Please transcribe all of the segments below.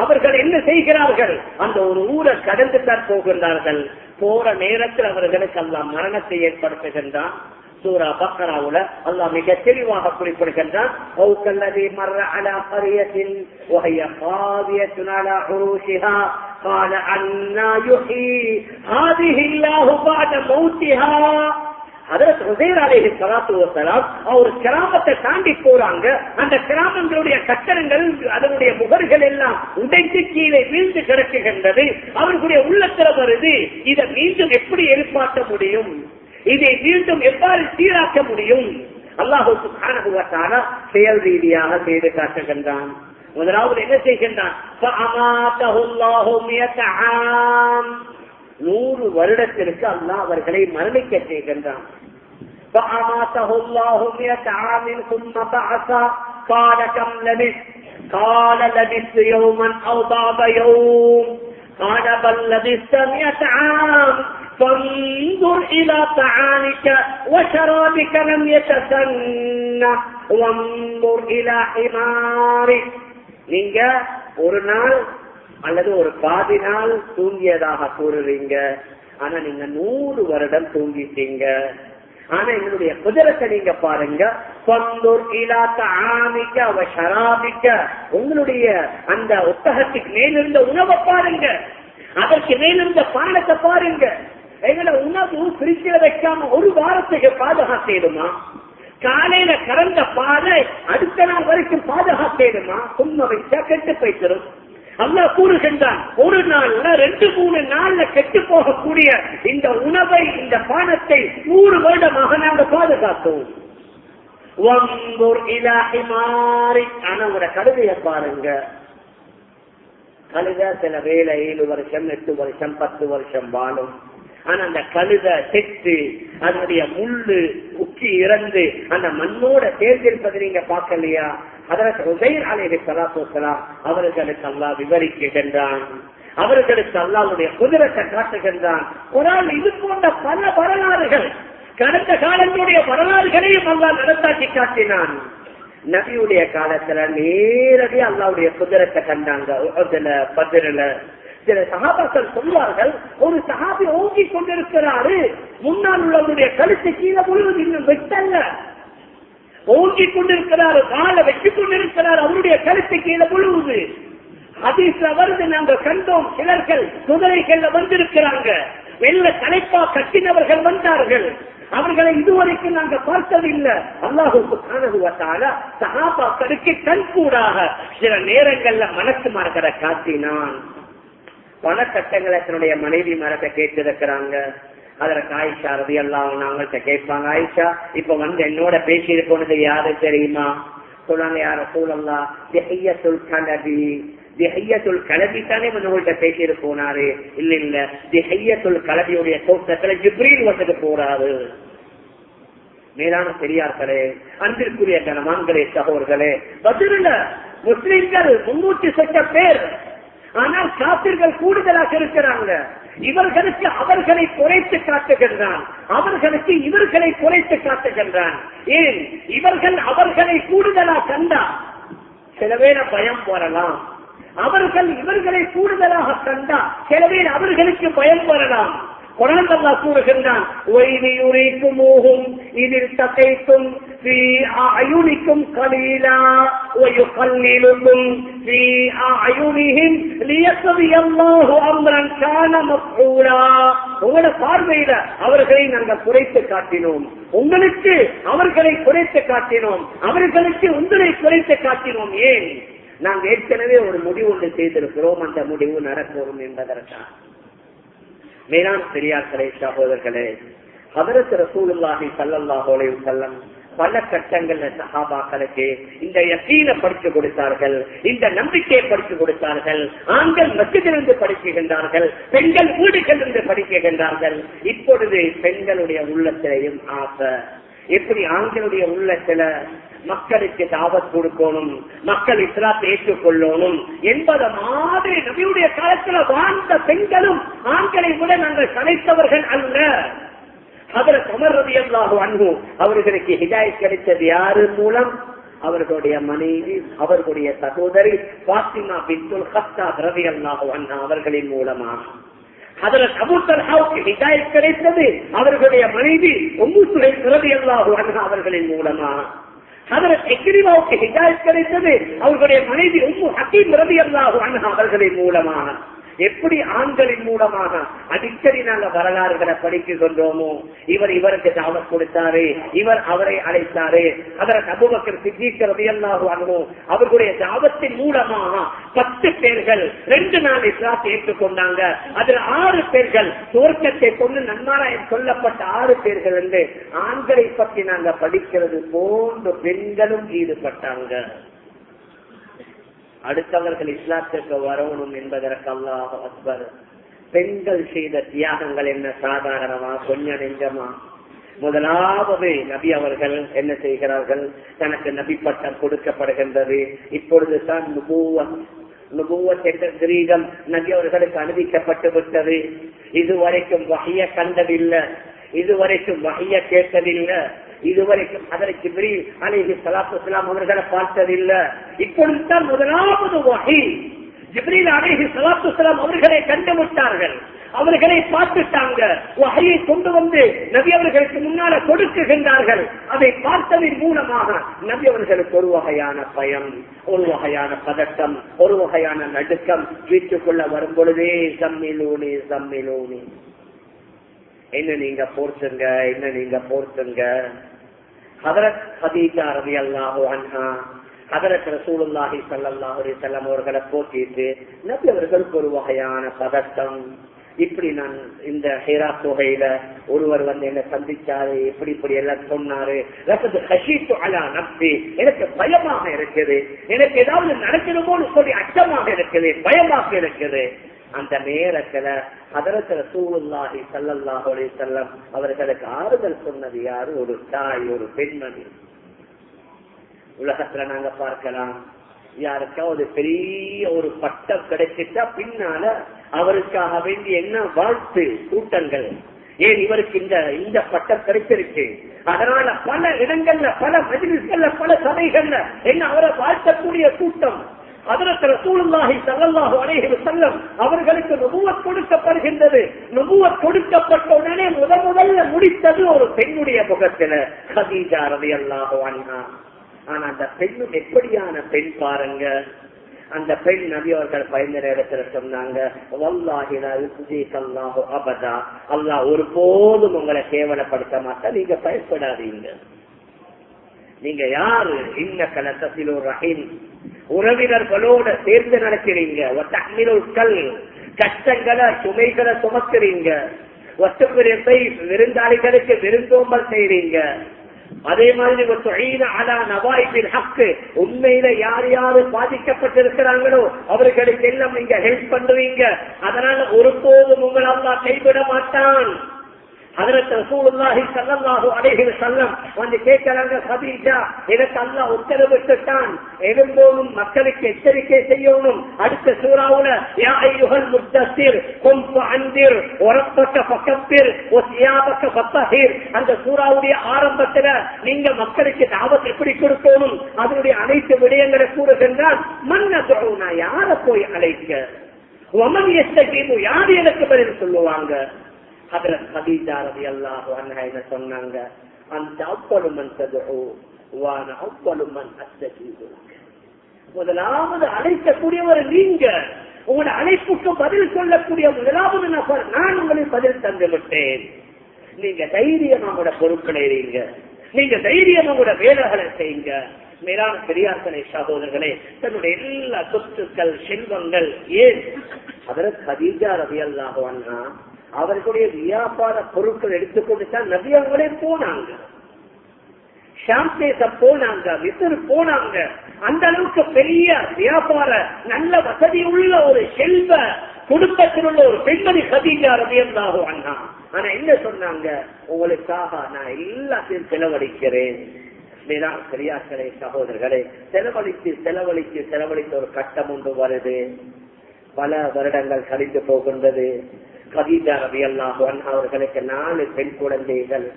அவர்கள் என்ன செய்கிறார்கள் அந்த ஒரு ஊரை கடந்து தான் போகின்றார்கள் போற நேரத்தில் அவர்களுக்கு அல்லாஹ் மரணத்தை ஏற்படுத்துகின்றான் சூரா பக்கராவுல அல்லாஹ் மிக தெளிவாக குறிப்பிடுகின்றான் "أو كالذي مر على قرية وهي خاوية على عروشها قال أنا يحيي هذه الله بعد موتها அதற்கு உசைர் அலைஹி சலாத்து வசலாம் அவர் கிராமத்தை தாண்டி போறாங்க. அந்த கிராமங்களுடைய கட்டடங்கள் அதனுடைய முகர்கள் எல்லாம் உடைந்து கீழே வீழ்ந்து கிடக்குகின்றது. அவர்களுடைய உள்ளத்துல வருது இதை மீண்டும் எப்படி எழுப்பாட்ட முடியும்? இதை மீண்டும் எவ்வாறு சீராக்க முடியும்? அல்லாஹு சுப்ஹானஹு செயல் ரீதியாக செய்து காட்டுகின்றான். முதலாவது என்ன செய்கின்றான்? நூறு வருடத்திற்கு அல்லாஹ் அவர்களை மரணிக்க செய்கின்றான் فأماته الله مئة عام ثم بعث قال كم لبثت قال لبثت يوما أو بعض يوم قال بل لبثت مئة عام فانظر إلى طعامك وشرابك لم يتسنى وانظر إلى حمارك நீங்க ஒரு நாள் அல்லது ஒரு பாதி நாள் தூங்கியதாக கூறுறீங்க. ஆனா நீங்க நூறு வருடம் தூங்கிட்டீங்க. ஆனா என்னுடைய குதிரத்தை நீங்க பாருங்க. பந்தூர் ஆமிக்க அவ ஷராபிக்க. உங்களுடைய அந்த ஒத்தகத்துக்கு மேலிருந்த உணவை பாருங்க. அதற்கு மேலிருந்த பானத்தை பாருங்க. எங்களை உணவு பிரிச்சில வைக்காம ஒரு வாரத்துக்கு பாதுகாத்திடுமா காலையில கறந்த பாதை அடுத்த நாள் வரைக்கும் பாதுகாத்திடுமா சும்மா வச்சா கெட்டு போய்த்திரும் அல்லாஹ் கூறுகின்றான் ஒரு நாள்ல ரெண்டு மூணு நாள்ல கெட்டு போகக்கூடிய இந்த உணவை இந்த பானத்தை நூறு வருடமாக நாங்க பாதுகாத்தோம். மாறி கழுதைய பாருங்க. கழுத சில வேலை ஏழு வருஷம் எட்டு வருஷம் பத்து வருஷம் வாழும். ஆனா அந்த கழுத செத்து அதனுடைய முள்ளு உச்சி இறந்து அந்த மண்ணோட சேர்ந்திருப்பதை நீங்க பாக்கலையா அதற்கு உதயர் அலைஹி ஸலாத்து வஸலாம் அவர்களுக்கு அல்லா விவரிக்கின்றான் அவர்களுக்கு அல்லாவுடைய குதிரத்தை காட்டுகின்றான் குரான் இது போன்ற பல வரலாறுகள் கடந்த காலத்துடைய வரலாறுகளையும் அல்லா நடத்தாக்கி காட்டினான். நபியுடைய காலத்துல நேரடி அல்லாவுடைய குதிரத்தை கண்டாங்க உஹதுல, பத்ருல. சில சகாபாக்கள் சொல்வார்கள் ஒரு சகாபி ஓங்கி கொண்டிருக்கிறாரு முன்னால் உள்ளவருடைய கழுத்து கீழே முழுவதும் இன்னும் வெட்டல்ல ஓங்கிக் கொண்டிருக்கிறார் காலை வெட்டி கொண்டிருக்கிறார் அவருடைய கருத்து கீழே முழுவது ஹதீஸ்ல வருது நாங்க கண்டோம் சிலர்கள் குதிரைகள்ல வந்திருக்கிறாங்க. வெள்ள தலைப்பா கட்டினவர்கள் வந்தார்கள். அவர்களை இதுவரைக்கும் நாங்க பார்த்ததில்லை. அல்லாஹு சுப்ஹானஹு வ தஆலா சஹாபாக்களுக்கு சில நேரங்கள்ல மனசு மரகரை காட்டினான். பணக்கட்டங்களை தன்னுடைய மனைவி மரத்தை கேட்டிருக்கிறாங்க. அதற்கு ஆயிஷா ரவி எல்லாம் அவங்கள்ட்ட கேட்பாங்க ஆயிஷா இப்ப வந்து என்னோட பேசி போனது யாரு தெரியுமா? சொல்றாங்க யார சூழல்லா திஹையத்துல் கலபி. திஹையத்துல் கலபி தானே உங்கள்கிட்ட பேசிட்டு போனாரு இல்ல இல்ல திஹையத்துல் கலபியுடைய தோட்டத்துல ஜிப்ரீல் வந்துட்டு போறாரு. மேலான பெரியார்களே அன்பிற்குரிய கனமான்களே சகோர்களே பதில முஸ்லிம்கள் முன்னூற்றி சொட்ட பேர். ஆனால் காப்பிர்கள் கூடுதலாக இருக்கிறாங்க. இவர்களுக்கு அவர்களை குறைத்து காட்டுகின்றான். அவர்களுக்கு இவர்களை குறைத்து காட்டுகின்றான். ஏன்? இவர்கள் அவர்களை கூடுதலா கண்டா சில பேர பயம் வரலாம். அவர்கள் இவர்களை கூடுதலாக கண்டா சில பேர் அவர்களுக்கு பயம் வரலாம். குரான் அல்லாஹ் கூறுகின்றான் இதில் தகைத்தும் அயுனிக்கும் கலீலா கல்லீலுக்கும் அயுனிகின் லியசவி அல்லாஹு அம்ரன் கான மக்கூடா உங்களோட பார்வையில அவர்களை நாங்கள் குறைத்து காட்டினோம். உங்களுக்கு அவர்களை குறைத்து காட்டினோம். அவர்களுக்கு உங்களை குறைத்து காட்டினோம். ஏன்? நாங்கள் ஏற்கனவே ஒரு முடிவு ஒன்று செய்திருக்கிறோம். அந்த முடிவு நடக்கும் என்பதற்கான மேலான பெரியார்களே சகோதரர்களே ஹதரத் ரசூலுல்லாஹி ஸல்லல்லாஹு செல்லம் பல கட்டங்கள்ல சகாபாக்களுக்கு இந்த யசீனை படித்து கொடுத்தார்கள் இந்த நம்பிக்கையை படித்து கொடுத்தார்கள் ஆண்கள் மத்தியிலிருந்து படிக்குகின்றார்கள் பெண்கள் வீடுகளிலிருந்து படிக்குகின்றார்கள் இப்பொழுது பெண்களுடைய உள்ளத்திலையும் ஆசை. எப்படி ஆண்களுடைய உள்ளத்துல மக்களுக்கு தாபத் கொடுக்கணும் மக்கள் இஸ்லாத்தை ஏற்றுக்கொள்ளணும் என்பத மாதிரி நபியுடைய காலத்துல வாழ்ந்த பெண்களும் ஆண்களை விட நாங்கள் கலைத்தவர்கள் அல்ல. அதில் சமர்வதியல்லாக அன்பு அவர்களுக்கு ஹிதாய் கிடைத்தது யாரு மூலம்? அவர்களுடைய மனைவி அவர்களுடைய சகோதரி பாத்திமா பித்துல் ஹஸ்தா ரவி அல்லாஹு அண்ணா அவர்களின் மூலமாக. அதுல அபுத்தல்ஹாவுக்கு ஹிதாயத் கிடைத்தது. அவர்களுடைய மனைவி ஒம்புசுரை ரவி அல்லாஹு அவர்களின் மூலமா. அதில் எக்ரிமாவுக்கு ஹிதாயத் கிடைத்தது. அவர்களுடைய மனைவி உம்மு ஹக்கீம் ரவி அல்லாஹு அவர்களின் மூலமாக எப்படி ஆண்களின் மூலமாக அடிக்கடி நாங்க வரலாறுகளை படிக்கின்றோமோ இவர் இவருக்கு தாவத் கொடுத்தாரு இவர் அவரை அழைத்தாரு. அதற்கு அபுபக்கர் சித்திக்கிறது அல்லாஹு அவர்களுடைய தாவத்தின் மூலமாக பத்து பேர்கள் ரெண்டு நாள் இஸ்லாத்தை ஏற்றுக்கொண்டாங்க. அதுல ஆறு பேர்கள் துவக்கத்தை கொண்டு நன்மாராயம் சொல்லப்பட்ட ஆறு பேர்கள் என்று ஆண்களை பற்றி நாங்க படிக்கிறது போன்று பெண்களும் ஈடுபட்டாங்க. அடுத்தவர்கள் இஸ்லாத்திற்கு வரணும் என்பதற்கு அல்லாஹ் அக்பர். பெண்கள் செய்த தியாகங்கள் என்ன சாதாரணமா கொஞ்ச நெஞ்சமா? முதலாவது நபி அவர்கள் என்ன செய்கிறார்கள்? தனக்கு நபி பட்டம் கொடுக்கப்படுகின்றது. இப்பொழுது தான் நுபுவத் என்ற கிரீடம் நபி அவர்களுக்கு அனுமதிக்கப்பட்டு விட்டது. இதுவரைக்கும் வகைய கண்டதில்லை. இதுவரைக்கும் வகைய கேட்டதில்லை. இதுவரைக்கும் அதற்கு அலைஹி சலாத்து இஸ்லாம் அவர்களை பார்த்ததில்லை. இப்பொழுது தான் முதலாவது வகை ஜிப்ரீல் அலைஹி சலாத்து இஸ்லாம் அவர்களை கண்டுவிட்டார்கள் அவர்களை பார்த்துட்டாங்க. வகையை கொண்டு வந்து நபி அவர்களுக்கு முன்னால கொடுக்குகின்றார்கள். அதை பார்த்ததின் மூலமாக நபி அவர்களுக்கு ஒரு வகையான பயம் ஒரு வகையான பதட்டம் ஒரு வகையான நடுக்கம் வீட்டுக்குள்ள வரும் பொழுதே சம்மிலூனி சம்மிலூனி. என்ன நீங்க போர்த்துங்க என்ன நீங்க போர்த்துங்க? ஹதரத் ஹதீஜா ரவி அல்லாஹோ அன்ஹா ஹதரத் ரசூலுல்லாஹி ஸல்லல்லாஹு அலைஹி அவர்களை போட்டிட்டு நபி அவர்களுக்கு ஒரு வகையான பதட்டம் இப்படி நான் இந்த ஹேரா தொகையில ஒருவர் வந்து என்ன சந்திச்சாரு இப்படி இப்படி எல்லாம் சொன்னாரு. எனக்கு பயமாக இருக்குது. எனக்கு ஏதாவது நடக்கணுமோன்னு சொல்லி அச்சமாக இருக்குது பயமாக இருக்குது. அந்த நேரத்துல அதரத்துல சூழ்நாகி சல்லல்லாஹு செல்லம் அவர்களுக்கு ஆறுதல் சொன்னது யாரு? ஒரு தாய் ஒரு பெண்மணி. உலகத்துல நாங்க பார்க்கலாம். யாருக்காவது பெரிய ஒரு பட்டம் கிடைச்சிட்டா பின்னால அவருக்காக வேண்டி என்ன வாழ்த்து கூட்டங்கள். ஏன் இவருக்கு இந்த இந்த பட்டம் கிடைச்சிருக்கு? அதனால பல இடங்கள்ல பல மஜிலிஸ்கள்ல பல சபைகள்ல என்ன அவரை வாழ்த்தக்கூடிய கூட்டம்? அவர்களுக்கு நுபுவத் கொடுக்கப்படுகின்றது. நுபுவத் கொடுக்கப்பட்ட உடனே முத முதல்ல முடித்தது ஒரு பெண்ணுடைய முகத்துல. கதீஜா ரவி அல்லாஹோ ஆனா அந்த பெண்ணும் எப்படியான பெண் பாருங்க. அந்த பெண் நபி அவர்கள் பயந்த நேரத்தில் சொன்னாங்க அபதா. அல்லா ஒரு போதும் உங்களை கேவலப்படுத்த மாட்டா நீங்க பயப்படாதீங்க. நீங்க யாரு? இன்ன கலசத்தில் ஒரு ரஹீம். உறவினர்களோட சேர்ந்து நடக்கிறீங்க. கல் கஷ்டங்களை சுமைகளை சுமக்கிறீங்க. ஒத்துக்குறை விருந்தாளிகளுக்கு விருந்தோம்பல் செய்யறீங்க அதே மாதிரி உண்மையில யார் யாரு பாதிக்கப்பட்டிருக்கிறாங்களோ அவர்களுக்கு எல்லாம் நீங்க ஹெல்ப் பண்றீங்க அதனால ஒருபோதும் உங்களை அல்லா கைவிட மாட்டான். வந்து கேட்கிறாங்க சதீஜா எனக்கு அல்லா உத்தரவிட்டுட்டான் எழும்போதும் மக்களுக்கு எச்சரிக்கை செய்யணும். அடுத்த சூறாவுல யாயுகள் முத்தசிர் கொம்பு அந்திர் உரப்பட்ட பக்கத்தில் ஒசியாபக்க பத்தகீர் அந்த சூறாவுடைய ஆரம்பத்துல நீங்க மக்களுக்கு தாபத் எப்படி கொடுக்கணும்? அதனுடைய அனைத்து விடயங்களை கூறுகின்றால் மன்ன யார போய் அழைக்க? ஒமன் எஸ்டீமு யார் எனக்கு பதில் சொல்லுவாங்க? ஹதரத் ஹதீஜா ரவி அல்லாஹு அன்ஹா என்ன சொன்னாங்க அந்த அவ்வளுமன் ததுஹு வான அவ்வளுமன் அஸ்தகீது முதலாவது அழைக்கக்கூடியவர் நீங்க. உங்களோட அழைப்புக்கு பதில் சொல்லக்கூடிய முதலாவது நபர் நான் உங்களுக்கு பதில் தந்து விட்டேன். நீங்க தைரியம் உங்களோட பொருட்களை எறியுங்க நீங்க தைரியம் உங்களோட வேலைகளை செய்யுங்க. மேலான பெரியாசனை சகோதரர்களே தன்னுடைய எல்லா சொத்துக்கள் செல்வங்கள் ஏன்? அதற்கு ஹதீஜா ரவி அவர்களுடைய வியாபார பொருட்கள் எடுத்துக்கொண்டு தான் நபி அவங்களே போனாங்க. ஷாம்பேச போனாங்க விசிறு போனாங்க. அந்த அளவுக்கு பெரிய வியாபார நல்ல வசதி உள்ள ஒரு செல்வ குடும்பத்தில் உள்ள ஒரு பெண்மணி கதீஜா ரவியல்லாக அண்ணா ஆனா என்ன சொன்னாங்க? உங்களுக்காக நான் எல்லாத்தையும் செலவழிக்கிறேன். பெரியார்களே சகோதரர்களே செலவழித்து செலவழித்து செலவழித்த ஒரு கட்டம் ஒன்று வருது. பல வருடங்கள் கழித்து போகின்றது. கதீஜா ரவி அல்லாஹன் அவர்களுக்கு நாலு பெண் குழந்தைகள்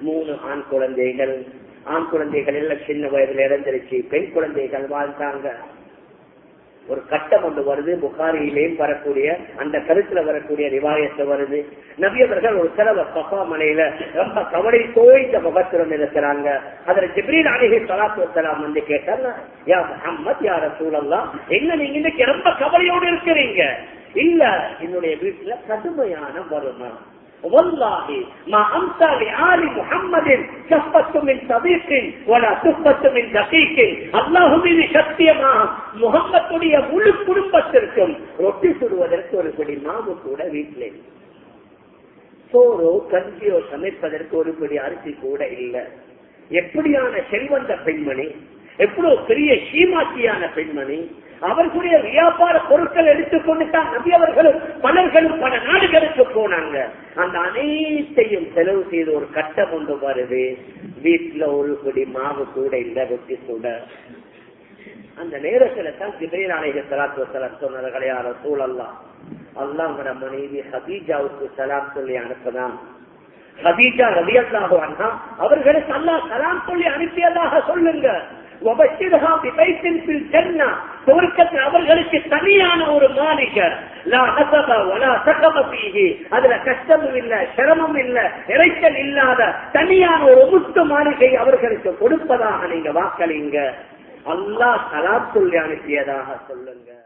மூணு ஆண் குழந்தைகள். ஆண் குழந்தைகள் எல்லாம் சின்ன வயதுல இறந்துருச்சு. பெண் குழந்தைகள் வாழ்ந்தாங்க. ஒரு கட்டம் ஒன்று வருது. புகாரியிலேயும் வரக்கூடிய அந்த கருத்துல வரக்கூடிய ரிவாயத்தை வருது. நபியவர்கள் ஒரு செலவ சபா மலையில ரொம்ப கவலை தோய்ந்த முகத்திரம் இருக்கிறாங்க அதுல ஜிப்ரீல் அலிஹி சலாத்துலாம் வந்து கேட்டாங்க யா முஹம்மத் யார சூழல்லாம் என்ன நீங்க இன்னைக்கு ரொம்ப கவலையோடு இருக்கிறீங்க? இல்ல என்னுடைய வீட்டுல கடுமையான வறுமை والله ما أمسى لآل محمد شفة من صديق ولا سفة من دقيق الله மீது சத்தியமாக முகம்மத்துடைய முழு குடும்பத்திற்கும் ரொட்டி சுடுவதற்கு ஒரு படி மாவு கூட வீட்டில் சோறோ கஞ்சியோ சமைப்பதற்கு ஒரு படி அரிசி கூட இல்லை எப்படியான செல்வந்த பெண்மணி எவ்வளவு பெரிய சீமாட்டியான பெண்மணி அவர்களுடைய வியாபார பொருட்கள் எடுத்துக்கொண்டு தான் நபி அவர்களும் பலர்களும் பல நாடுகளுக்கு போனாங்க. அந்த அனைத்தையும் செலவு செய்து ஒரு கட்டம் கொண்டு வருது வீட்டுல ஒரு குடி மாவு கூட இல்ல வெட்டி சுட அந்த நேரத்துல தான் திபேர் அலைஹி சலாத்து வஸலாம் சொன்னது யார சூழல்லாம் அல்லாஹ்வோட மனைவி ஹபீஜாவுக்கு சலாம் சொல்லி அனுப்பதான் ஹதீஜா ரவியல்லாக அன்ஹா அவர்களுக்கு அல்லாஹ் சலாம் சொல்லி அனுப்பியதாக சொல்லுங்க. அவர்களுக்கு தனியான ஒரு மாளிகர் அதுல கஷ்டமும் இல்ல சிரமம் இல்ல இறைச்சல் இல்லாத தனியான ஒரு முத்து மாளிகை அவர்களுக்கு கொடுப்பதாக நீங்க வாக்களிங்க அல்லா கலா அனுப்பியதாக சொல்லுங்க